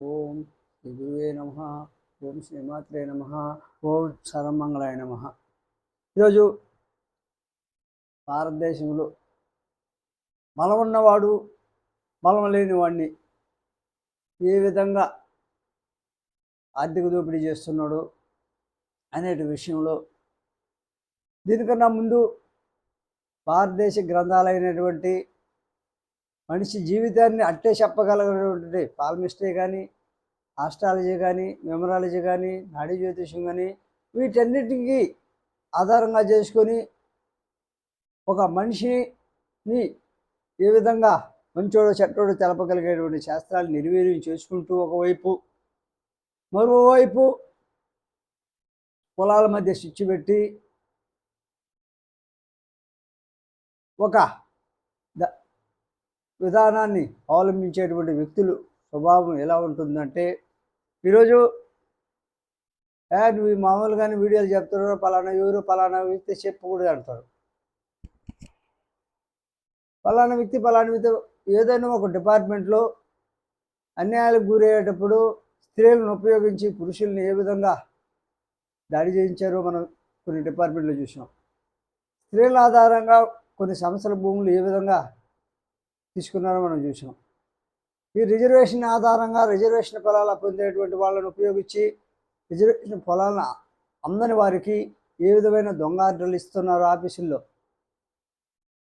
ఓం శ్రీ గురువే నమ. ఓం శ్రీమాత్రే నమ. ఓం సరమంగళాయ నమ. ఈరోజు భారతదేశంలో బలం ఉన్నవాడు బలం లేని వాడిని ఏ విధంగా ఆర్థిక దోపిడీ చేస్తున్నాడు అనేటి విషయంలో దీనికన్నా ముందు భారతదేశ గ్రంథాలైనటువంటి మనిషి జీవితాన్ని అట్టే చెప్పగలిగినటువంటి పాల్మిస్ట్రీ కానీ ఆస్ట్రాలజీ కానీ మెమరాలజీ కానీ నాడీ జ్యోతిషం కానీ వీటన్నిటికీ ఆధారంగా చేసుకొని ఒక మనిషిని ఏ విధంగా మంచోడు చెట్టోడు తెలపగలిగేటువంటి శాస్త్రాలు నిర్వీర్యం చేసుకుంటూ ఒకవైపు మరోవైపు పొలాల మధ్య స్విచ్ పెట్టి ఒక విధానాన్ని అవలంబించేటువంటి వ్యక్తులు స్వభావం ఎలా ఉంటుందంటే ఈరోజు నువ్వు మామూలుగానే వీడియోలు చెప్తున్నారు పలానా ఎవరు పలానా వ్యక్తి చెప్పకూడదు అంటారు. పలానా వ్యక్తి పలానా వ్యక్తి ఏదైనా ఒక డిపార్ట్మెంట్లో అన్యాయాలకు గురయ్యేటప్పుడు స్త్రీలను ఉపయోగించి పురుషుల్ని ఏ విధంగా దాడి చేయించారో మనం కొన్ని డిపార్ట్మెంట్లో చూసినాం స్త్రీల ఆధారంగా కొన్ని సంస్థల భూములు ఏ విధంగా తీసుకున్నారో మనం చూసాం. ఈ రిజర్వేషన్ ఆధారంగా రిజర్వేషన్ పొలాలు పొందేటువంటి వాళ్ళని ఉపయోగించి రిజర్వేషన్ పొలాలను అందని వారికి ఏ విధమైన దొంగ ఆర్డర్లు ఇస్తున్నారు ఆఫీసుల్లో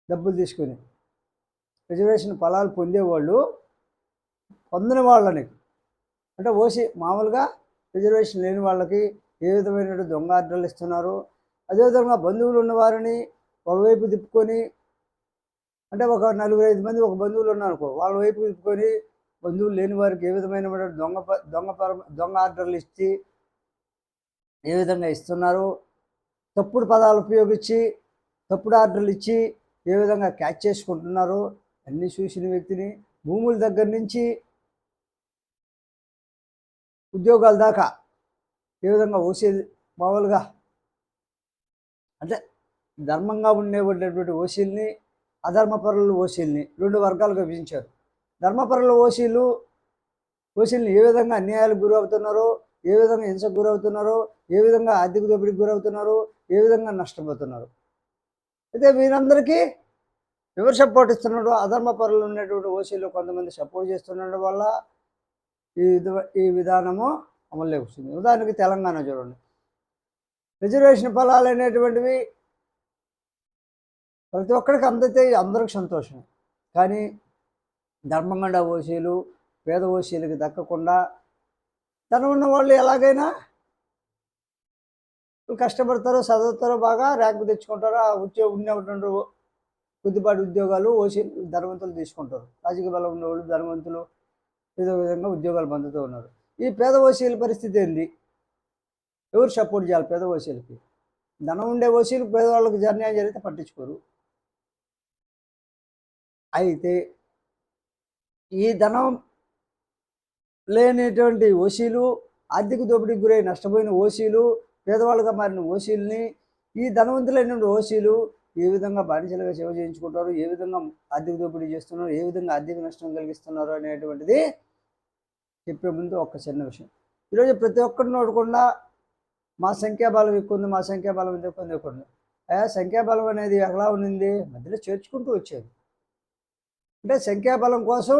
డబ్బులు తీసుకొని రిజర్వేషన్ పొలాలు పొందేవాళ్ళు పొందని వాళ్ళని. అంటే ఓసి మామూలుగా రిజర్వేషన్ లేని వాళ్ళకి ఏ విధమైన దొంగ ఆర్డర్లు ఇస్తున్నారు అదేవిధంగా బంధువులు ఉన్నవారిని ఒకవైపు తిప్పుకొని అంటే ఒక నలుగురు ఐదు మంది ఒక బంధువులు ఉన్నారనుకో వాళ్ళ వైపు తిప్పుకొని బంధువులు లేని వారికి ఏ విధమైన దొంగ ప- దొంగ పర- దొంగ ఆర్డర్లు ఇచ్చి ఏ విధంగా ఇస్తున్నారు తప్పుడు పదాలు ఉపయోగించి తప్పుడు ఆర్డర్లు ఇచ్చి ఏ విధంగా క్యాచ్ చేసుకుంటున్నారు అన్నీ చూసిన వ్యక్తిని భూముల దగ్గర నుంచి ఉద్యోగాల దాకా ఏ విధంగా ఓసేది మామూలుగా అంటే ధర్మంగా ఉండేటువంటి ఓసీల్ని అధర్మపరులు ఓసీల్ని రెండు వర్గాలుగా విభజించారు. ధర్మపరుల ఓసీలు ఓసీల్ని ఏ విధంగా అన్యాయాలకు గురవుతున్నారో ఏ విధంగా హింసకు గురవుతున్నారో ఏ విధంగా ఆర్థిక దోపిడీకి గురవుతున్నారో ఏ విధంగా నష్టపోతున్నారు. అయితే వీరందరికీ ఎవరు సపోర్ట్ ఇస్తున్నాడు అధర్మపరులు ఉన్నటువంటి ఓసీలో కొంతమంది సపోర్ట్ చేస్తుండడం వల్ల ఈ విధ- ఈ విధానము అమల్లోకి వస్తుంది ఉదాహరణకి తెలంగాణ చూడండి. రిజర్వేషన్ ఫలాలు అనేటువంటివి ప్రతి ఒక్కరికి అందితే అందరికి సంతోషం కానీ ధర్మగండ ఓసీలు పేద ఓసీలకు దక్కకుండా ధనం ఉన్న వాళ్ళు ఎలాగైనా కష్టపడతారో చదువుతారో బాగా ర్యాంకు తెచ్చుకుంటారో ఆ ఉద్యోగం ఉన్నటువంటి కొద్దిపాటి ఉద్యోగాలు ఓసీ ధనవంతులు తీసుకుంటారు. రాజకీయ బలం ఉన్నవాళ్ళు ధనవంతులు ఏదో విధంగా ఉద్యోగాలు పొందుతూ ఉన్నారు. ఈ పేద ఓసీల పరిస్థితి ఏంది? ఎవరు సపోర్ట్ చేయాలి పేద ఓసీలకి? ధనం ఉండే ఓసీలు పేదవాళ్ళకి అన్యాయం జరిగితే పట్టించుకోరు. అయితే ఈ ధనం లేనటువంటి ఓసీలు ఆర్థిక దోపిడీకి గురై నష్టపోయిన ఓసీలు పేదవాళ్ళుగా మారిన ఓసీలని ఈ ధనవంతులైనటువంటి ఓసీలు ఏ విధంగా బానిసలుగా సేవ చేయించుకుంటారు ఏ విధంగా ఆర్థిక దోపిడీ చేస్తున్నారు? ఏ విధంగా ఆర్థిక నష్టం కలిగిస్తున్నారు? అనేటువంటిది చెప్పే ముందు ఒక చిన్న విషయం. ఈరోజు ప్రతి ఒక్కరిని నోడకుండా మా సంఖ్యాబలం ఎక్కువ ఉంది మా సంఖ్యాబలం ఎంత ఎక్కువ ఉంది? ఎక్కువ ఉంది సంఖ్యాబలం అనేది ఎలా ఉన్నింది మధ్యలో చేర్చుకుంటూ వచ్చేది అంటే సంఖ్యాబలం కోసం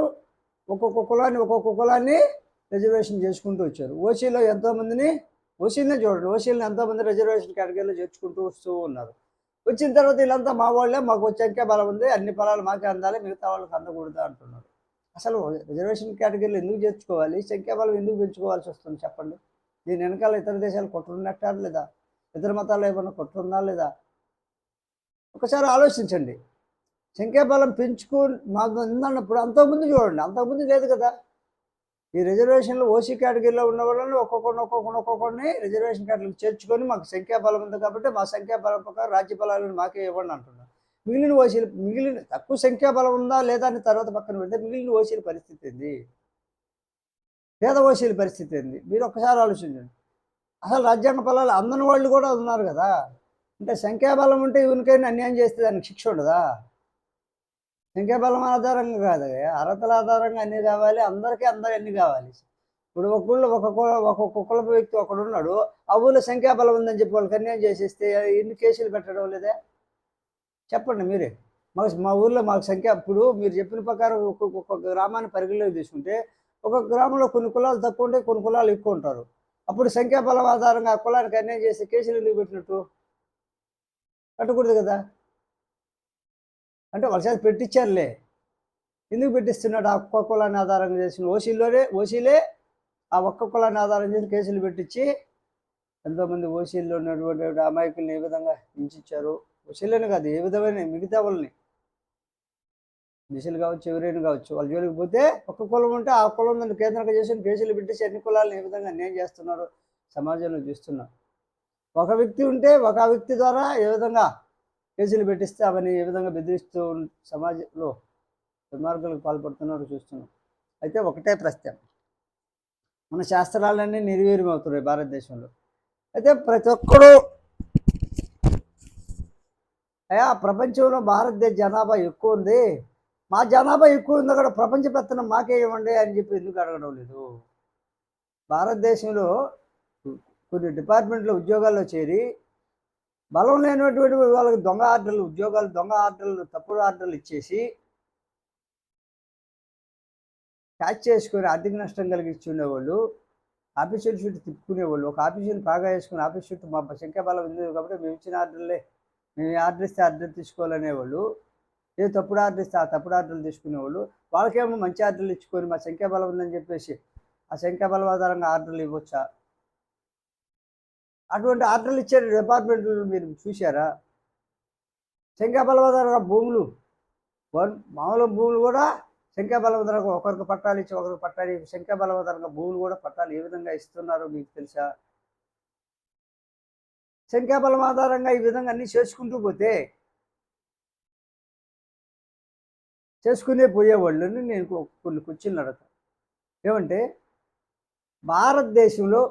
ఒక్కొక్క కులాన్ని ఒక్కొక్క కులాన్ని రిజర్వేషన్ చేసుకుంటూ వచ్చారు. ఓసీలో ఎంతోమందిని ఓసీలనే చూడండి ఓసీలను ఎంతోమంది రిజర్వేషన్ కేటగిరీలో చేర్చుకుంటూ వస్తూ ఉన్నారు. వచ్చిన తర్వాత వీళ్ళంతా మా వాళ్ళే మాకు సంఖ్యా బలం ఉంది అన్ని ఫలాలు మాకే అందాలి మిగతా వాళ్ళకి అందకూడదు అంటున్నారు. అసలు రిజర్వేషన్ కేటగిరీలో ఎందుకు చేర్చుకోవాలి? సంఖ్యాబలం ఎందుకు పెంచుకోవాల్సి వస్తుంది చెప్పండి? దీని వెనకాల ఇతర దేశాలు కొట్టున్నట్టారు లేదా? ఇతర మతాలు ఏమైనా కొట్టుందా లేదా? ఒకసారి ఆలోచించండి. సంఖ్యాబలం పెంచుకో మాకు ఉందన్నప్పుడు అంతకుముందు చూడండి అంతకుముందు లేదు కదా. ఈ రిజర్వేషన్లో ఓసీ కేటగిరీలో ఉన్న వాళ్ళని ఒక్కొక్కరిని ఒక్కొక్కరిని ఒక్కొక్కరిని రిజర్వేషన్ కేటగిరీకి చేర్చుకొని మాకు సంఖ్యాబలం ఉంది కాబట్టి మా సంఖ్యాబలం ప్రకారం రాజ్య బలాలను మాకే ఇవ్వండి అంటున్నాం మిగిలిన ఓసీలు మిగిలిన తక్కువ సంఖ్యాబలం ఉందా లేదా అని తర్వాత పక్కన పెడితే మిగిలిన ఓసీల పరిస్థితి ఏంది? పేద ఓసీల పరిస్థితి ఏంది? మీరు ఒక్కసారి ఆలోచించండి. అసలు రాజ్యాంగ బలాలు అందని వాళ్ళు కూడా ఉన్నారు కదా. అంటే సంఖ్యాబలం ఉంటే ఇవనికైనా అన్యాయం చేస్తే దానికి శిక్ష ఉండదా? సంఖ్యాబలం ఆధారంగా కాదు. అర్హతల ఆధారంగా అన్ని కావాలి అందరికీ అందరు అన్ని కావాలి? ఇప్పుడు ఒక్కళ్ళు ఊళ్ళో ఒక కుల వ్యక్తి ఒకడు ఉన్నాడు ఆ ఊళ్ళో సంఖ్యాబలం ఉందని చెప్పి వాళ్ళు అన్యాయం చేసేస్తే ఎన్ని కేసులు పెట్టడం లేదా? చెప్పండి మీరే. మాకు మా ఊర్లో మాకు సంఖ్య అప్పుడు మీరు చెప్పిన ప్రకారం ఒక్కొక్క గ్రామాన్ని పరిగణలోకి తీసుకుంటే ఒక గ్రామంలో కొన్ని కులాలు తక్కువ ఉంటాయి కొన్ని కులాలు ఎక్కువ ఉంటారు. అప్పుడు సంఖ్యాబలం ఆధారంగా ఆ కులానికి అన్యాయం చేసే కేసులు ఎందుకు పెట్టినట్టు? కట్టకూడదు కదా. అంటే వాళ్ళ చేత పెట్టించారులే. ఎందుకు పెట్టిస్తున్నాడు? ఆ ఒక్క కులాన్ని ఆధారంగా చేసిన ఓసీలోనే ఓసీలే ఆ ఒక్క కులాన్ని ఆధారం చేసి కేసులు పెట్టించి ఎంతోమంది ఓసీల్లో ఉన్నటువంటి అమాయకుల్ని ఏ విధంగా హింసించారు? ఓసీలోనే కాదు ఏ విధమైన మిగతా వాళ్ళని. దిశలు కావచ్చు ఎవరైనా కావచ్చు వాళ్ళ జోలికి పోతే ఒక్క కులం ఉంటే ఆ కులం దాన్ని కేంద్రంగా చేసి కేసులు పెట్టేసి అన్ని కులాలను ఏ విధంగా నేను చేస్తున్నారు సమాజంలో చూస్తున్నారు ఒక వ్యక్తి ఉంటే ఒక వ్యక్తి ద్వారా ఏ విధంగా కేసులు పెట్టిస్తే అవన్నీ ఏ విధంగా బెదిరిస్తూ సమాజంలో దుర్మార్గులకు పాల్పడుతున్నారో చూస్తున్నాం. అయితే ఒకటే ప్రశ్న. మన శాస్త్రాలన్నీ నిర్వీర్యమవుతున్నాయి భారతదేశంలో. అయితే ప్రతి ఒక్కరు అయ్యా ప్రపంచంలో భారతదేశ జనాభా ఎక్కువ ఉంది. మా జనాభా ఎక్కువ ఉంది అక్కడ ప్రపంచ పెత్తనం మాకే ఇవ్వండి అని చెప్పి ఎందుకు అడగడం లేదు? భారతదేశంలో కొన్ని డిపార్ట్మెంట్లో ఉద్యోగాల్లో చేరి బలం లేనటువంటి వాళ్ళకి దొంగ ఆర్డర్లు ఉద్యోగాలు దొంగ ఆర్డర్లు తప్పుడు ఆర్డర్లు ఇచ్చేసి క్యాచ్ చేసుకొని ఆర్థిక నష్టం కలిగించి ఉండేవాళ్ళు ఆఫీసుల చుట్టూ తిప్పుకునేవాళ్ళు. ఒక ఆఫీసుని బాగా వేసుకుని ఆఫీస్ చుట్టూ మా సంఖ్యాబలం ఉంది కాబట్టి మేము ఇచ్చిన ఆర్డర్లే మేము ఆర్డర్ ఇస్తే ఆర్డర్ తీసుకోవాలనేవాళ్ళు. ఏ తప్పుడు ఆర్డర్ ఇస్తే ఆ తప్పుడు ఆర్డర్లు తీసుకునేవాళ్ళు. వాళ్ళకేమో మంచి ఆర్డర్లు ఇచ్చుకొని మా సంఖ్యాబలం ఉందని చెప్పేసి ఆ సంఖ్యాబలం ఆధారంగా ఆర్డర్లు ఇవ్వచ్చా? అటువంటి ఆర్డర్లు ఇచ్చే డిపార్ట్మెంట్లు మీరు చూశారా? సంఖ్యాబలం ఆధారంగా భూములు మామూలు భూములు కూడా సంఖ్యాబలం ఆధారంగా ఒకరికి పట్టాలు ఇచ్చి ఒకరికి పట్టాలు ఇచ్చి సంఖ్యాబలం భూములు కూడా పట్టాలు ఏ విధంగా ఇస్తున్నారో మీకు తెలుసా? సంఖ్యాబలం ఆధారంగా ఈ విధంగా అన్ని చేసుకుంటూ పోతే చేసుకునే పోయేవాళ్ళని నేను కొన్ని క్వశ్చన్లు అడుగుతాను ఏమంటే భారతదేశంలో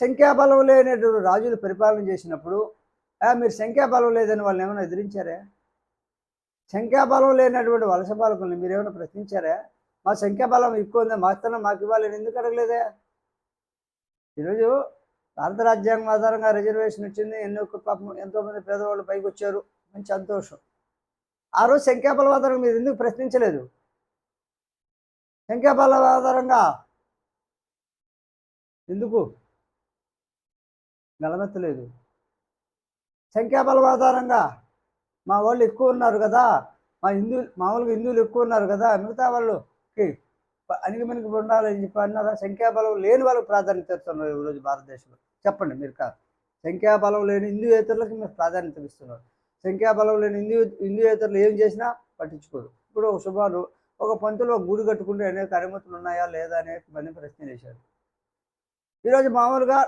సంఖ్యాబలం లేనటువంటి రాజులు పరిపాలన చేసినప్పుడు మీరు సంఖ్యాబలం లేదని వాళ్ళని ఏమైనా ఎదిరించారా? సంఖ్యాబలం లేనటువంటి వలస పాలకుల్ని మీరు ఏమైనా ప్రశ్నించారా? మా సంఖ్యాబలం ఎక్కువ ఉంది? మాత్రం మాకు ఇవ్వాలని ఎందుకు అడగలేదా? ఈరోజు భారత రాజ్యాంగం ఆధారంగా రిజర్వేషన్ వచ్చింది. ఎన్నో పాపం ఎంతోమంది పేదవాళ్ళు పైకి వచ్చారు. మంచి సంతోషం. ఆ రోజు సంఖ్యాబలం ఆధారంగా మీరు ఎందుకు ప్రశ్నించలేదు? సంఖ్యాబలం ఆధారంగా ఎందుకు? గలమెత్తలేదు సంఖ్యాబలం ఆధారంగా మా వాళ్ళు ఎక్కువ ఉన్నారు కదా మా హిందువులు మామూలుగా హిందువులు ఎక్కువ ఉన్నారు కదా మిగతా వాళ్ళుకి అనిగి మనకి ఉండాలని చెప్పి అన్నారా? సంఖ్యాబలం లేని వాళ్ళకి ప్రాధాన్యత ఇస్తున్నారు ఈరోజు భారతదేశంలో. చెప్పండి మీరు కాదు. సంఖ్యాబలం లేని హిందూయేతరులకు మీరు ప్రాధాన్యత ఇస్తున్నారు సంఖ్యాబలం లేని హిందూ హిందూయేతరులు ఏం చేసినా పట్టించుకోరు. ఇప్పుడు ఒక సుమారు ఒక పంతులు ఒక గుడి కట్టుకుంటే అనేక అనుమతులు ఉన్నాయా లేదా అనే మంది ప్రశ్న చేశారు ఈరోజు మామూలుగా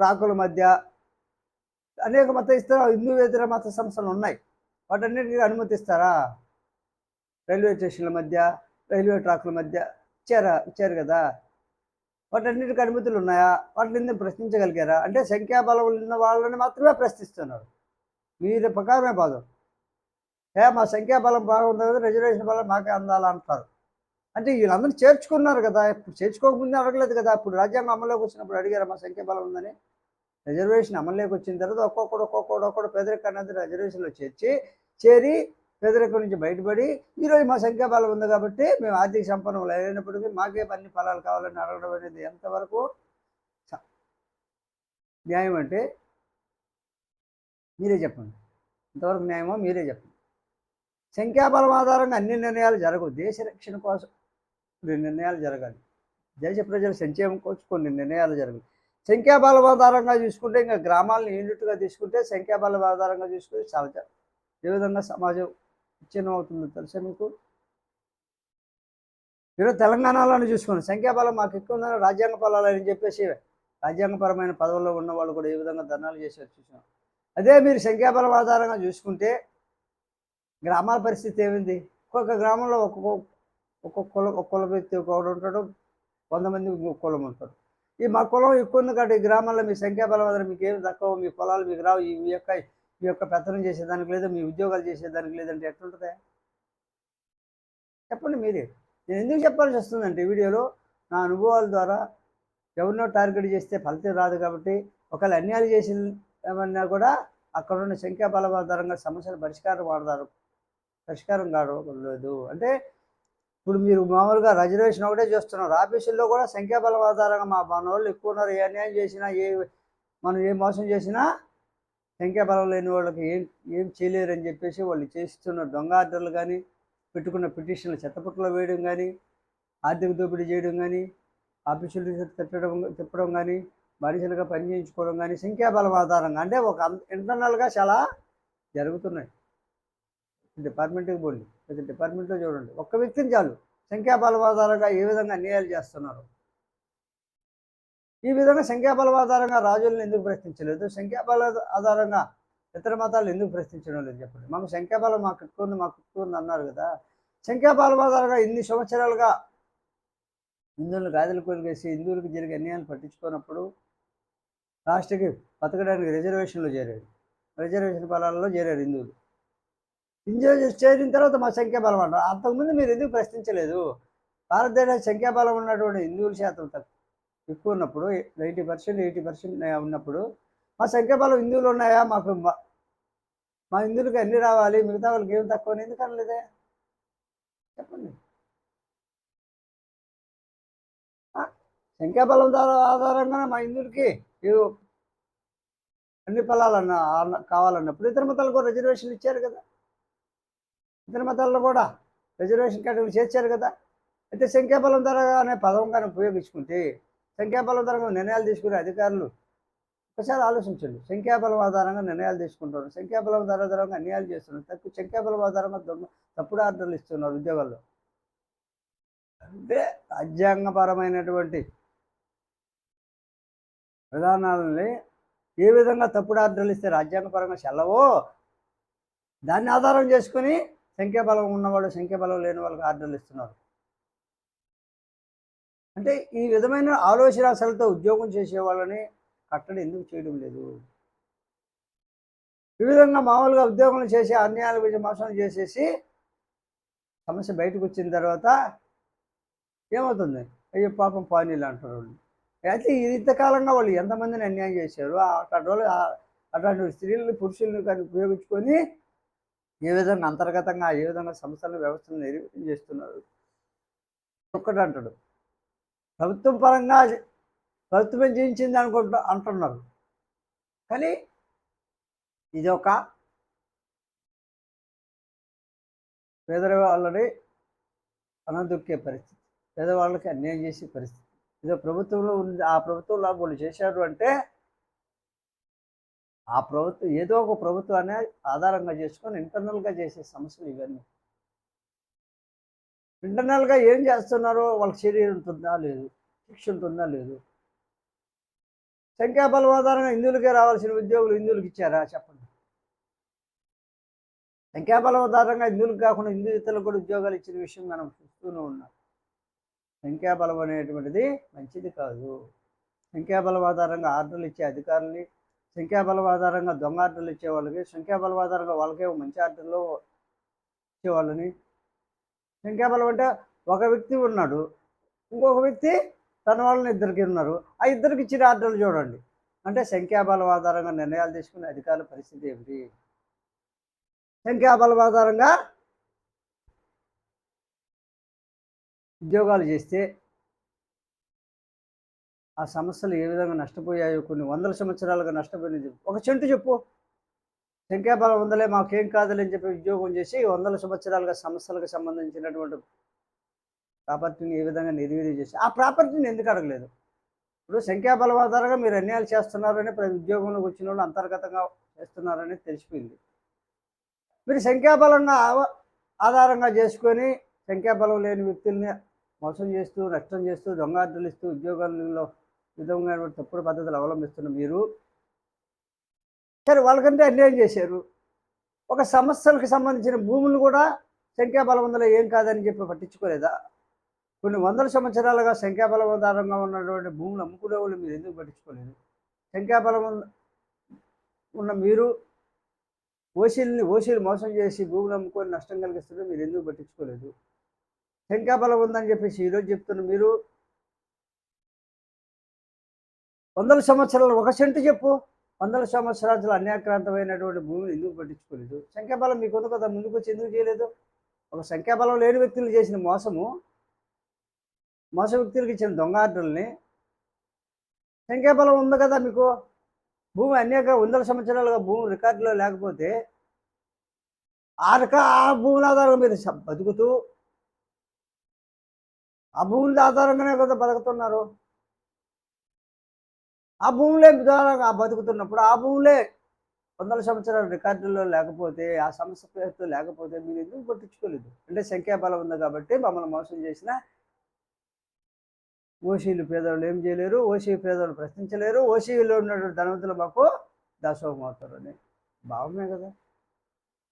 ట్రాకుల మధ్య అనేక మత హిందూ వేతర మత సంస్థలు ఉన్నాయి. వాటన్నిటికీ అనుమతిస్తారా? రైల్వే స్టేషన్ల మధ్య రైల్వే ట్రాకుల మధ్య ఇచ్చారా? ఇచ్చారు కదా. వాటన్నిటికీ అనుమతులు ఉన్నాయా? వాటిని ప్రశ్నించగలిగారా? అంటే సంఖ్యాబలం ఉన్న వాళ్ళని మాత్రమే ప్రశ్నిస్తున్నారు. మీరు ప్రకారమే బాధం ఏ మా సంఖ్యాబలం బాగుంది కదా రిజర్వేషన్ బలం మాకే అందాలంటారు. అంటే వీళ్ళందరూ చేర్చుకున్నారు కదా. ఇప్పుడు చేర్చుకోకముందే అడగలేదు కదా. ఇప్పుడు రాజ్యాంగం అమల్లోకి వచ్చినప్పుడు అడిగారు మా సంఖ్యాబలం ఉందని? రిజర్వేషన్ అమల్లోకి వచ్చిన తర్వాత ఒక్కొక్కడు ఒక్కొక్కడు ఒక్కడు పేదరికాన్ని అనేది రిజర్వేషన్లో చేర్చి చేరి పేదరికం నుంచి బయటపడి ఈరోజు మా సంఖ్యాబలం ఉంది కాబట్టి మేము ఆర్థిక సంపన్నం లేనప్పటికీ మాకే అన్ని ఫలాలు కావాలని అడగడం అనేది ఎంతవరకు న్యాయం అంటే మీరే చెప్పండి. ఇంతవరకు న్యాయమో మీరే చెప్పండి. సంఖ్యాబలం ఆధారంగా అన్ని నిర్ణయాలు జరగవు. దేశ రక్షణ కోసం కొన్ని నిర్ణయాలు జరగాలి. దేశ ప్రజల సంక్షేమం కోసం కొన్ని నిర్ణయాలు జరగాలి. సంఖ్యాబలం ఆధారంగా చూసుకుంటే ఇంకా గ్రామాలను యూనిట్గా తీసుకుంటే సంఖ్యాబలం ఆధారంగా చూసుకుంటే చాలా ఏ విధంగా సమాజం విచ్ఛిన్నం అవుతుందో తెలుసా మీకు? ఈరోజు తెలంగాణలోనే చూసుకోండి. సంఖ్యాబలం మాకు ఎక్కువ ఉందని రాజ్యాంగ ఫలాలు చెప్పేసి రాజ్యాంగపరమైన పదవుల్లో ఉన్న వాళ్ళు కూడా ఏ విధంగా ధర్నాలు చేసి చూసాం అదే మీరు సంఖ్యాబలం ఆధారంగా చూసుకుంటే గ్రామాల పరిస్థితి ఏమింది? ఒక్కొక్క గ్రామంలో ఒక్కొక్క ఒక్కొక్క కులం ఒక్కొక్క కుల వ్యక్తి ఒకడు ఉంటాడు. కొంతమంది ఇంకొక కులం ఉంటాడు. ఈ మా కులం ఎక్కువ ఉంది కాబట్టి ఈ గ్రామాల్లో మీ సంఖ్యాబలం వద్ద మీకు ఏమి తక్కువ మీ పొలాలు మీకు రావు. ఈ మీ యొక్క మీ యొక్క పెత్తనం చేసేదానికి లేదు మీ ఉద్యోగాలు చేసేదానికి లేదంటే ఎట్లుంటుంది చెప్పండి మీరే. నేను ఎందుకు చెప్పాల్సి వస్తుందంటే ఈ వీడియోలో నా అనుభవాల ద్వారా ఎవరినో టార్గెట్ చేస్తే ఫలితం రాదు కాబట్టి ఒకవేళ అన్యాయాలు చేసి కూడా అక్కడ ఉన్న సంఖ్యాబలం ఆధారంగా సమస్యలు పరిష్కారం వాడతారు. పరిష్కారం కావలేదు అంటే ఇప్పుడు మీరు మామూలుగా రిజర్వేషన్ ఒకటే చేస్తున్నారు. ఆఫీసుల్లో కూడా సంఖ్యాబలం ఆధారంగా మా మన వాళ్ళు ఎక్కువ ఉన్నారు. ఏ అన్యాయం చేసినా ఏ మనం ఏ మోసం చేసినా సంఖ్యాబలం లేని వాళ్ళకి ఏం ఏం చేయలేరని చెప్పేసి వాళ్ళు చేస్తున్న దొంగ ఆర్డర్లు కానీ పెట్టుకున్న పిటిషన్లు చెత్తపుట్టలో వేయడం కానీ ఆర్థిక దోపిడీ చేయడం కానీ ఆఫీసులు తిట్టడం తిప్పడం కానీ బానిసలుగా పని చేయించుకోవడం కానీ సంఖ్యాబలం ఆధారంగా అంటే ఒక ఇంటర్నల్గా చాలా జరుగుతున్నాయి. డిపార్ట్మెంట్కి పోండి. ప్రతి డిపార్ట్మెంట్లో చూడండి. ఒక్క వ్యక్తిని చాలు. సంఖ్యాబలం ఏ విధంగా అన్యాయాలు చేస్తున్నారు. ఈ విధంగా సంఖ్యాబలం ఆధారంగా రాజులను ఎందుకు ప్రశ్నించలేదు? సంఖ్యాబల ఆధారంగా ఇతర మతాలు ఎందుకు ప్రశ్నించడం లేదు చెప్పండి. మాకు సంఖ్యాబలం మాకు ఎక్కువ ఉంది మాకు ఎక్కువ ఉంది అన్నారు కదా. సంఖ్యాబలం ఆధారంగా ఇన్ని సంవత్సరాలుగా హిందువులను గాదిలు కొలిగేసి హిందువులకు జరిగే అన్యాయాలు పట్టించుకున్నప్పుడు లాస్ట్కి బతకడానికి రిజర్వేషన్లో చేరారు. రిజర్వేషన్ బలాలలో చేరారు హిందువులు. హిందువులు చేరిన తర్వాత మా సంఖ్యాబలం అంటారు అంతకుముందు మీరు ఎందుకు ప్రశ్నించలేదు? భారతదేశ సంఖ్యాబలం ఉన్నటువంటి హిందువుల శాతం ఎక్కువ ఉన్నప్పుడు నైంటీ పర్సెంట్ ఎయిటీ పర్సెంట్ ఉన్నప్పుడు మా సంఖ్యాబలం హిందువులు ఉన్నాయా? మాకు మా- మా హిందువులకి అన్ని రావాలి మిగతా వాళ్ళకి ఏం తక్కువ ఎందుకు అనలేదే? చెప్పండి. సంఖ్యాబలం ద్వారా ఆధారంగా మా హిందువులకి అన్ని ఫలాలన్న కావాలన్నప్పుడు ఇతర మతాలకు కూడా రిజర్వేషన్లు ఇచ్చారు కదా. ఇతర మతాల్లో కూడా రిజర్వేషన్ కేటగిరీ చేర్చారు కదా. అయితే సంఖ్యాబలం ద్వారా అనే పదం కానీ ఉపయోగించుకుంటే సంఖ్యాబలం ద్వారా నిర్ణయాలు తీసుకునే అధికారులు ఒకసారి ఆలోచించండి. సంఖ్యాబలం ఆధారంగా నిర్ణయాలు తీసుకుంటారు సంఖ్యాబలం ఆధారంగా అన్యాయాలు చేస్తున్నారు. తక్కువ సంఖ్యాబలం ఆధారంగా తప్పుడు ఆర్డర్లు ఇస్తున్నారు ఉద్యోగాల్లో. అంటే రాజ్యాంగపరమైనటువంటి విధానాలని ఏ విధంగా తప్పుడు ఆర్డర్లు ఇస్తే రాజ్యాంగపరంగా చెల్లవో దాన్ని ఆధారం చేసుకొని సంఖ్యాబలం ఉన్నవాళ్ళు సంఖ్యాబలం లేని వాళ్ళకి ఆర్డర్లు ఇస్తున్నారు. అంటే ఈ విధమైన ఆలోచనాశలతో ఉద్యోగం చేసే వాళ్ళని కట్టడి ఎందుకు చేయడం లేదు? ఈ విధంగా మామూలుగా ఉద్యోగం చేసి అన్యాయాల గురించి మోసం చేసేసి సమస్య బయటకు వచ్చిన తర్వాత ఏమవుతుంది? అయ్యో పాపం పానీలు అంటారు వాళ్ళు. అయితే ఇంతకాలంగా వాళ్ళు ఎంతమందిని అన్యాయం చేశారు? అట్లాంటి వాళ్ళు అట్లాంటి స్త్రీలను పురుషులను కానీ ఉపయోగించుకొని ఏ విధంగా అంతర్గతంగా ఏ విధంగా సంస్థలను వ్యవస్థను నిర్వహణ చేస్తున్నారు? ఒక్కటి అంటాడు. ప్రభుత్వం పరంగా ప్రభుత్వం చేయించింది అనుకుంటా అంటున్నారు. కానీ ఇది ఒక పేదవాళ్ళని అనదొక్కే పరిస్థితి. పేదవాళ్ళకి అన్యాయం చేసే పరిస్థితి. ఇదో ప్రభుత్వంలో ఉంది ఆ ప్రభుత్వంలో వాళ్ళు చేశారు అంటే ఆ ప్రభుత్వం ఏదో ఒక ప్రభుత్వాన్ని ఆధారంగా చేసుకొని ఇంటర్నల్గా చేసే సమస్యలు ఇవన్నీ. ఇంటర్నల్గా ఏం చేస్తున్నారో వాళ్ళకి శరీరం ఉంటుందా లేదు శిక్ష ఉంటుందా లేదు. సంఖ్యాబలం ఆధారంగా హిందువులకే రావాల్సిన ఉద్యోగులు హిందువులకు ఇచ్చారా? చెప్పండి. సంఖ్యాబలం ఆధారంగా హిందువులకు కాకుండా హిందూ ఇతరులకు కూడా ఉద్యోగాలు ఇచ్చిన విషయం మనం చూస్తూనే ఉన్నాం. సంఖ్యాబలం అనేటువంటిది మంచిది కాదు. సంఖ్యాబలం ఆధారంగా ఆర్డర్లు ఇచ్చే అధికారులని సంఖ్యాబలం ఆధారంగా దొంగ ఆర్డర్లు ఇచ్చేవాళ్ళకి సంఖ్యాబలం ఆధారంగా వాళ్ళకే మంచి ఆర్డర్లు ఇచ్చేవాళ్ళని. సంఖ్యాబలం అంటే ఒక వ్యక్తి ఉన్నాడు ఇంకొక వ్యక్తి తన వాళ్ళని ఇద్దరికి ఉన్నారు. ఆ ఇద్దరికి ఇచ్చిన ఆర్డర్లు చూడండి. అంటే సంఖ్యాబలం ఆధారంగా నిర్ణయాలు తీసుకునే అధికారుల పరిస్థితి ఏమిటి? సంఖ్యాబలం ఆధారంగా ఉద్యోగాలు చేస్తే ఆ సమస్యలు ఏ విధంగా నష్టపోయాయో కొన్ని వందల సంవత్సరాలుగా నష్టపోయినది ఒక చెంటు చెప్పు. సంఖ్యాబలం ఉందలే మాకేం కాదులే అని చెప్పి ఉద్యోగం చేసి వందల సంవత్సరాలుగా సమస్యలకు సంబంధించినటువంటి ప్రాపర్టీని ఏ విధంగా నిర్వీర్యం చేసి ఆ ప్రాపర్టీని ఎందుకు అడగలేదు? ఇప్పుడు సంఖ్యాబలం ఆధారంగా మీరు అన్యాయాలు చేస్తున్నారని ప్రతి ఉద్యోగంలోకి వచ్చిన వాళ్ళు అంతర్గతంగా చేస్తున్నారని తెలిసిపోయింది. మీరు సంఖ్యాబలంగా ఆధారంగా చేసుకొని సంఖ్యాబలం లేని వ్యక్తుల్ని మోసం చేస్తూ నష్టం చేస్తూ దొంగ ఇస్తూ ఉద్యోగాలలో విధంగా తప్పుడు పద్ధతులు అవలంబిస్తున్న మీరు. సరే వాళ్ళకంటే అన్యాయం చేశారు. ఒక సమస్యలకు సంబంధించిన భూములు కూడా సంఖ్యాబలం ఉందలో ఏం కాదని చెప్పి పట్టించుకోలేదా? కొన్ని వందల సంవత్సరాలుగా సంఖ్యాబలం ఆధారంగా ఉన్నటువంటి భూములు అమ్ముకునే వాళ్ళు మీరు ఎందుకు పట్టించుకోలేదు? సంఖ్యాబలం ఉన్న- ఉన్న మీరు ఓసీలని ఓసీలు మోసం చేసి భూములు అమ్ముకొని నష్టం కలిగిస్తుంటే మీరు ఎందుకు పట్టించుకోలేదు? సంఖ్యాబలం ఉందని చెప్పేసి ఈరోజు చెప్తున్న మీరు వందల సంవత్సరాలు ఒక సెంటు చెప్పు. వందల సంవత్సరాలు అన్యాక్రాంతమైనటువంటి భూమిని ఎందుకు పట్టించుకోలేదు? సంఖ్యాబలం మీకు ఉంది కదా ముందుకు వచ్చి ఎందుకు చేయలేదు? ఒక సంఖ్యాబలం లేని వ్యక్తులు చేసిన మోసము మోస వ్యక్తులకు ఇచ్చిన దొంగ ఆర్డర్ని సంఖ్యాబలం ఉంది కదా మీకు? భూమి అనేక వందల సంవత్సరాలుగా భూమి రికార్డులో లేకపోతే ఆ రికా ఆ భూముల ఆధారంగా మీరు బతుకుతూ ఆ భూముల ఆధారంగానే కదా బతుకుతున్నారు. ఆ భూములే విధానంగా బతుకుతున్నప్పుడు ఆ భూములే వందల సంవత్సరాల రికార్డుల్లో లేకపోతే ఆ సమస్య పేరుతో లేకపోతే మీరు ఎందుకు పట్టించుకోలేదు? అంటే సంఖ్యాబలం ఉంది కాబట్టి మమ్మల్ని మోసం చేసిన ఓసీలు పేదవాళ్ళు ఏం చేయలేరు ఓసీ పేదవాళ్ళు ప్రశ్నించలేరు ఓసీలో ఉన్నటువంటి ధనవంతులు మాకు దాసోహం అవుతారు అని భావమే కదా?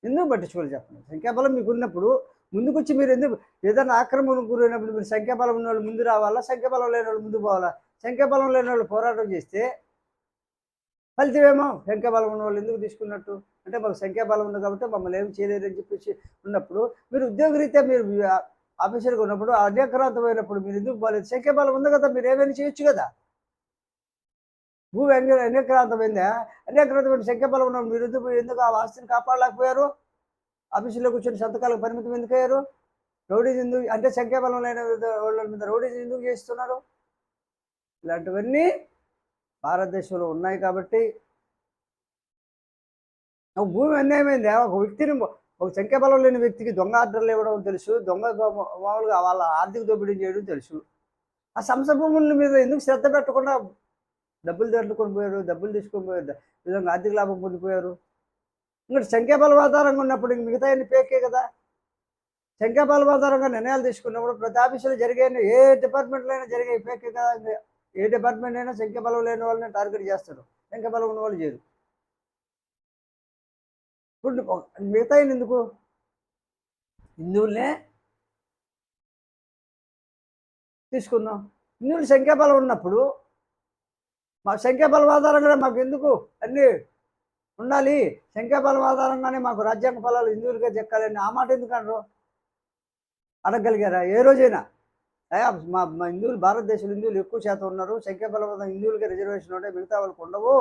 ఎందుకు పట్టించుకోవాలి చెప్పండి. సంఖ్యాబలం మీకు ఉన్నప్పుడు ముందుకొచ్చి మీరు ఎందుకు ఏదైనా ఆక్రమణకు గురైనప్పుడు మీరు సంఖ్యాబలం ఉన్న వాళ్ళు ముందు రావాలా సంఖ్యాబలం లేని వాళ్ళు ముందు పోవాలా? సంఖ్యాబలం లేని వాళ్ళు పోరాటం చేస్తే ఫలితమేమో సంఖ్యాబలం ఉన్న వాళ్ళు ఎందుకు తీసుకున్నట్టు? అంటే మాకు సంఖ్యాబలం ఉంది కాబట్టి మమ్మల్ని ఏం చేయలేరు అని చెప్పేసి ఉన్నప్పుడు మీరు ఉద్యోగరీత్యా మీరు ఆ- ఆఫీసర్గా ఉన్నప్పుడు అనేకరాంతమైనప్పుడు మీరు ఎందుకు బాగాలేదు సంఖ్యాబలం ఉంది కదా మీరు ఏమైనా చేయొచ్చు కదా? భూమి అనే అనేకరాంతమైందా అనేకరాంతమైన సంఖ్యాబలం ఉన్న మీరు ఎందుకు ఎందుకు ఆ ఆస్తిని కాపాడలేకపోయారు? ఆఫీసులో కూర్చొని సంతకాలకు పరిమితం ఎందుకు అయ్యారు రౌడీస్ ఎందుకు అంటే సంఖ్యాబలం లేని వాళ్ళ మీద రౌడీస్ ఎందుకు చేస్తున్నారు? ఇలాంటివన్నీ భారతదేశంలో ఉన్నాయి కాబట్టి ఒక భూమి అన్యాయమైంది. ఒక వ్యక్తిని ఒక సంఖ్యాబలం లేని వ్యక్తికి దొంగ ఆర్డర్లు ఇవ్వడం తెలుసు దొంగ మామూలుగా వాళ్ళ ఆర్థిక దోపిడీ చేయడం తెలుసు. ఆ సంస్థ భూముల మీద ఎందుకు శ్రద్ధ పెట్టకుండా డబ్బులు దొరుకుని పోయారు డబ్బులు తీసుకొని పోయారు విధంగా ఆర్థిక లాభం పొందిపోయారు? ఇంకా సంఖ్యాబలం ఆధారంగా ఉన్నప్పుడు ఇంక మిగతా అన్ని పేకే కదా. సంఖ్యాబలం ఆధారంగా నిర్ణయాలు తీసుకున్నప్పుడు ప్రతి ఆఫీసులో జరిగే ఏ డిపార్ట్మెంట్లో అయినా జరిగే పేకే కదా ఏ డిపార్ట్మెంట్ అయినా సంఖ్యాబలం లేని వాళ్ళని టార్గెట్ చేస్తారు. సంఖ్యాబలం ఉన్న వాళ్ళు చేయరు. ఇప్పుడు మిగతా ఎందుకు? హిందువులనే తీసుకుందాం. హిందువులు సంఖ్యాబలం ఉన్నప్పుడు మా సంఖ్యాబలం ఆధారంగానే మాకు ఎందుకు అన్నీ ఉండాలి? సంఖ్యాబలం ఆధారంగానే మాకు రాజ్యాంగ ఫలాలు హిందువులకే చెక్కాలని ఆ మాట ఎందుకు అనరు అడగగలిగారా? ఏ రోజైనా. మా హిందువులు భారతదేశంలో హిందువులు ఎక్కువ శాతం ఉన్నారు. సంఖ్యాబలం వల్ల హిందువులకే రిజర్వేషన్ ఉంటే మిగతా వాళ్ళకి ఉండవు.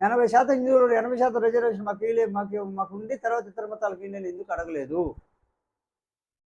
ఎనభై శాతం హిందువులు ఎనభై శాతం రిజర్వేషన్ మాకు మాకు మాకు ఉండి తర్వాత ఇతర మతాలకు ఇవ్వని ఎందుకు అడగలేదు?